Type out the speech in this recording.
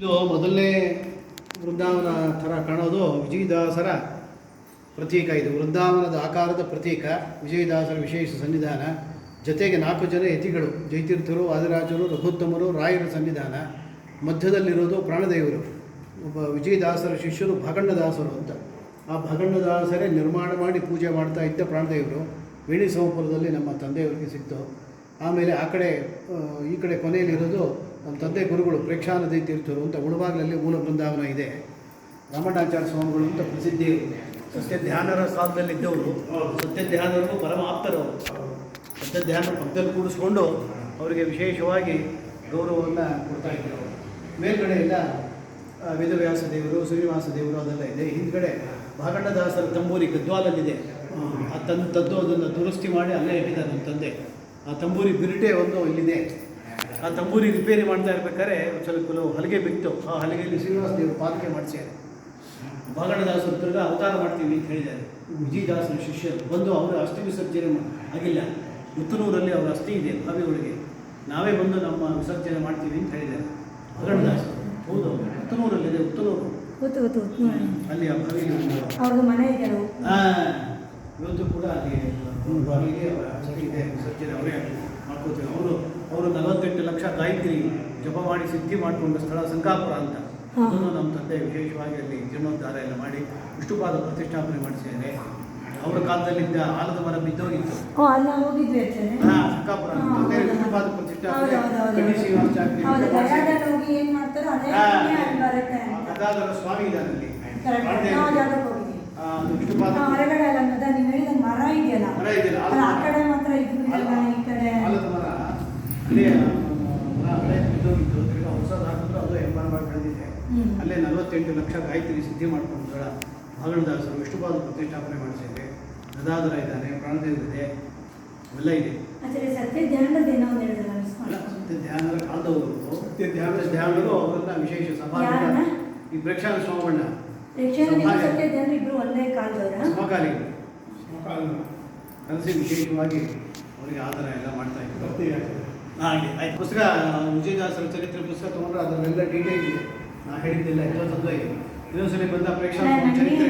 ಇದು ಮೊದಲನೇ ವೃಂದಾವನ ಥರ ಕಾಣೋದು ವಿಜಯದಾಸರ ಪ್ರತೀಕ ಇದು. ವೃಂದಾವನದ ಆಕಾರದ ಪ್ರತೀಕ, ವಿಜಯದಾಸರ ವಿಶೇಷ ಸನ್ನಿಧಾನ, ಜೊತೆಗೆ ನಾಲ್ಕು ಜನ ಯತಿಗಳು, ಜೈತೀರ್ಥರು ವಾದಿರಾಜರು ರಘುತ್ತಮರು, ರಾಯರ ಸನ್ನಿಧಾನ. ಮಧ್ಯದಲ್ಲಿರೋದು ಪ್ರಾಣದೇವರು. ಒಬ್ಬ ವಿಜಯದಾಸರ ಶಿಷ್ಯರು ಭಗಣ್ಣದಾಸರು ಅಂತ. ಆ ಭಗಣ್ಣದಾಸರೇ ನಿರ್ಮಾಣ ಮಾಡಿ ಪೂಜೆ ಮಾಡ್ತಾ ಇದ್ದ ಪ್ರಾಣದೇವರು. ವೇಣಿ ಸಮಪುರದಲ್ಲಿ ನಮ್ಮ ತಂದೆಯವರಿಗೆ ಸಿಕ್ತು. ಆಮೇಲೆ ಆ ಕಡೆ ಈ ಕಡೆ ಕೊನೆಯಲ್ಲಿರೋದು ನಮ್ಮ ತಂದೆ ಗುರುಗಳು ಪ್ರೇಕ್ಷಾನದಿ ತೀರ್ಥರು ಅಂತ ಉಳುವಾಗಲಲ್ಲಿ ಮೂಲ ಬೃಂದಾವನ ಇದೆ. ರಾಮಣ್ಣಾಚಾರ್ಯ ಸ್ವಾಮಿಗಳು ಅಂತ ಪ್ರಸಿದ್ಧಿ ಸತ್ಯ ಧ್ಯಾನರ ಸ್ಥಾನದಲ್ಲಿದ್ದವರು ಸತ್ಯ ಪರಮ ಆಪ್ತರು ಅವರು. ಸತ್ಯ ಧ್ಯಾನ ಪಕ್ಕದಲ್ಲಿ ಕೂಡಿಸ್ಕೊಂಡು ಅವರಿಗೆ ವಿಶೇಷವಾಗಿ ಗೌರವವನ್ನು ಕೊಡ್ತಾ ಇದ್ದರು. ಮೇಲ್ಗಡೆ ಎಲ್ಲ ವೇದವ್ಯಾಸ ದೇವರು, ಶ್ರೀನಿವಾಸ ದೇವರು ಅದೆಲ್ಲ ಇದೆ. ಹಿಂದ್ಗಡೆ ಭಾಗಣ್ಣದಾಸರ ತಂಬೂರಿ ಗದ್ವಾಲಲ್ಲಿದೆ. ಆ ತಂದು ತದ್ದು ಅದನ್ನು ದುರಸ್ತಿ ಮಾಡಿ ಅಲ್ಲೇ ಇಟ್ಟಿದ್ದಾರೆ ನಮ್ಮ ತಂದೆ. ಆ ತಂಬೂರಿ ಬಿರುಟೆ ಒಂದು ಇಲ್ಲಿದೆ. ಆ ತಂಬೂರಿ ರಿಪೇರಿ ಮಾಡ್ತಾ ಇರ್ಬೇಕಾದ್ರೆ ಸ್ವಲ್ಪ ಕೆಲವು ಹಲಿಗೆ ಬಿತ್ತು. ಆ ಹಲಿಗೆಯಲ್ಲಿ ಶ್ರೀನಿವಾಸ ದೇವರು ಪಾಲಿಕೆ ಮಾಡಿಸ್ಯಾರೆ ಬಾಗಣದಾಸರು ತಿರ್ಗ ಅವತಾರ ಮಾಡ್ತೀವಿ ಅಂತ ಹೇಳಿದ್ದಾರೆ. ವಿಜಯದಾಸನ ಶಿಷ್ಯರು ಬಂದು ಅವರು ಅಸ್ಥಿ ವಿಸರ್ಜನೆ ಆಗಿಲ್ಲ. ಉತ್ತನೂರಲ್ಲಿ ಅವರ ಅಸ್ಥಿ ಇದೆ ಭಾವಿಗಳಿಗೆ ನಾವೇ ಬಂದು ನಮ್ಮ ವಿಸರ್ಜನೆ ಮಾಡ್ತೀವಿ ಅಂತ ಹೇಳಿದ್ದಾರೆ. ಭಾಗಣ್ಣದಾಸರು ಹೌದು ಉತ್ತನೂರಲ್ಲಿದೆ ಉತ್ತನೂರು ಅಲ್ಲಿ ಆ ಬಾವಿಲಿ ಒಂದು ಇವತ್ತು ಕೂಡ ಅಲ್ಲಿ ಇದೆ ಸಜ್ಜನ ಅವರೇ ಮಾಡ್ಕೋತೀವಿ ಅವರು ಅವರು ನಲವತ್ತೆಂಟು ಲಕ್ಷ ಗಾಯತ್ರಿ ಜಪ ಮಾಡಿ ಸಿದ್ಧಿ ಮಾಡಿಕೊಂಡ ಸ್ಥಳ ಸಂಕಾಪುರ ಅಂತ. ಅದನ್ನು ನಮ್ಮ ತಂದೆ ವಿಶೇಷವಾಗಿ ಅಲ್ಲಿ ಜೀರ್ಣೋದ್ಧಾರ ಎಲ್ಲ ಮಾಡಿ ವಿಷ್ಣುಪಾದ ಪ್ರತಿಷ್ಠಾಪನೆ ಮಾಡಿಸಿದ್ದಾರೆ. ಅವರ ಕಾಲದಲ್ಲಿದ್ದ ಆಲದ ಮರ ಬಿದ್ದೋಗಿತ್ತು. ಸಂಕಾಪುರ ವಿಷ್ಣುಪಾದ ಪ್ರತಿಷ್ಠಾಪನೆ. ಗದಾಧರ ಸ್ವಾಮಿ ಇದ್ದಾರೆ ಅಲ್ಲಿ. ಹೊರಗಡೆ ಅಲ್ಲ ಅದ ನೀವು ಹೇಳಿದ ಮರ ಇದೆಯಲ್ಲ? ಮರ ಇದೆಯಲ್ಲ, ಅಲ್ಲ ಆ ಕಡೆ ಮಾತ್ರ ಇದು ಇದೆಯಲ್ಲ ಈ ಕಡೆ. ಆಲದ ಮರ ಅಲ್ಲೇ ಆ, ಮರ ಹಳೆ ಬಿದ್ದೋಗಿತ್ತು ತಿರ್ಗಾ ಹೊಸದು ಹಾಕಿದ್ರು ಅದು ಹೆಬ್ಬಾರ ಮಾಡಿ ಬೆಳೆದಿದೆ. ಹ್ಮ್. ಅಲ್ಲೇ ನಲವತ್ತೆಂಟು ಲಕ್ಷ ಗಾಯತ್ರಿ ಸಿದ್ಧಿ ಮಾಡ್ಕೊಂಡ್ರ ಭಾಗಣದಾಸರು ವಿಷ್ಣುಪಾದ ಪ್ರತಿಷ್ಠಾಪನೆ ಮಾಡಿಸಿದೆ. ಗದಾಧರ ಇದ್ದಾನೆ ಪ್ರಾಣದೇವರಿದೆ ಎಲ್ಲ ಇದೆ. ಆಕ್ಚುಲಿ ಸತ್ಯ ಧ್ಯಾನದ ಏನೋ ಒಂದು ಹೇಳಿದ್ರಲ್ಲ miss ಅಲ್ಲ, ಮಾಡ್ಕೊಂಡು. ಸತ್ಯ ಧ್ಯಾನರ ಕಾಲದವರು ಸತ್ಯ ಧ್ಯಾನ ಧ್ಯಾನರು ಅವರನ್ನ ವಿಶೇಷ ಸಭಾ? ಈ ಪ್ರೇಕ್ಷಾನ ಸ್ವಾಮಣ್ಣ. ಇಬ್ರು ಒಂದೇ ಕಾಲದವರ? ಸಮಕಾಲೀನ. ಕಲಿಸಿ ವಿಶೇಷವಾಗಿ ಅವರಿಗೆ ಆಧಾರ ಎಲ್ಲ ಮಾಡ್ತಾ ಇದ್ದೀವಿ ಹಾಗೆ. ಆಯ್ತು. ಪುಸ್ತಕ ವಿಜಯದಾಸರ ಚರಿತ್ರೆ ಪುಸ್ತಕ ತೊಗೊಂಡ್ರೆ ಅದರಲ್ಲೆಲ್ಲ ಡೀಟೇಲ್ ಇದೆ. ನಾ ಹೇಳಿದ್ದಿಲ್ಲ ಇವತ್ತದ್ದು ಇದೆ. ಇನ್ನೊಂದ್ಸಲಿ ಬಂದ ಪ್ರೇಕ್ಷಕ ಚರಿತ್ರೆ